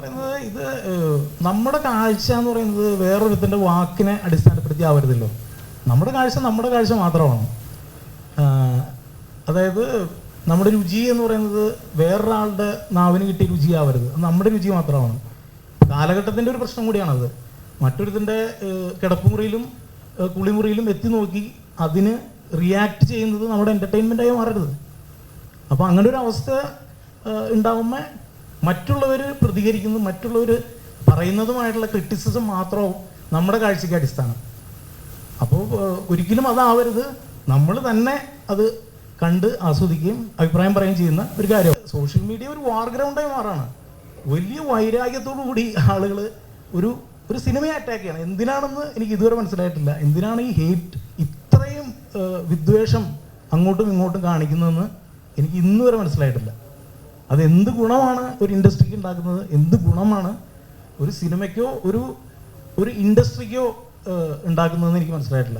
പറയുന്നത്? ഇത് നമ്മുടെ കാഴ്ച എന്ന് പറയുന്നത് വേറൊരുത്തിന്റെ വാക്കിനെ അടിസ്ഥാനപ്പെടുത്തി ആവരുതല്ലോ. നമ്മുടെ കാഴ്ച നമ്മുടെ കാഴ്ച മാത്രമാണ്. അതായത് നമ്മുടെ രുചി എന്ന് പറയുന്നത് വേറൊരാളുടെ നാവിന് കിട്ടിയ രുചിയാവരുത്. അത് നമ്മുടെ രുചി മാത്രമാണ്. കാലഘട്ടത്തിന്റെ ഒരു പ്രശ്നം കൂടിയാണത് മറ്റൊരുത്തിന്റെ കിടപ്പുമുറിയിലും കുളിമുറിയിലും എത്തി നോക്കി അതിന് റിയാക്ട് ചെയ്യുന്നത് നമ്മുടെ എന്റർടൈൻമെന്റായി മാറരുത്. അപ്പോൾ അങ്ങനെ ഒരു അവസ്ഥ ഉണ്ടാകുമ്പോൾ മറ്റുള്ളവർ പ്രതികരിക്കുന്നതും മറ്റുള്ളവർ പറയുന്നതുമായിട്ടുള്ള ക്രിറ്റിസിസം മാത്രവും നമ്മുടെ കാഴ്ചയ്ക്ക് അടിസ്ഥാനം. അപ്പോൾ ഒരിക്കലും അതാവരുത്. നമ്മൾ തന്നെ അത് കണ്ട് ആസ്വദിക്കുകയും അഭിപ്രായം പറയുകയും ചെയ്യുന്ന ഒരു കാര്യം. സോഷ്യൽ മീഡിയ ഒരു വാർ ഗ്രൗണ്ടായി മാറാണ്. വലിയ വൈരാഗ്യത്തോടു കൂടി ആളുകൾ ഒരു ഒരു സിനിമയെ അറ്റാക്ക് ചെയ്യണം. എന്തിനാണെന്ന് എനിക്ക് ഇതുവരെ മനസ്സിലായിട്ടില്ല. എന്തിനാണ് ഈ ഹേറ്റ് ഇത്രയും വിദ്വേഷം അങ്ങോട്ടും ഇങ്ങോട്ടും കാണിക്കുന്നതെന്ന് എനിക്ക് ഇന്നുവരെ മനസ്സിലായിട്ടില്ല. അത് എന്ത് ഗുണമാണ് ഒരു ഇൻഡസ്ട്രിക്ക് ഉണ്ടാക്കുന്നത്? എന്ത് ഗുണമാണ് ഒരു സിനിമയ്ക്കോ ഒരു ഒരു ഇൻഡസ്ട്രിക്കോ ഉണ്ടാക്കുന്നതെന്ന് എനിക്ക് മനസ്സിലായിട്ടില്ല.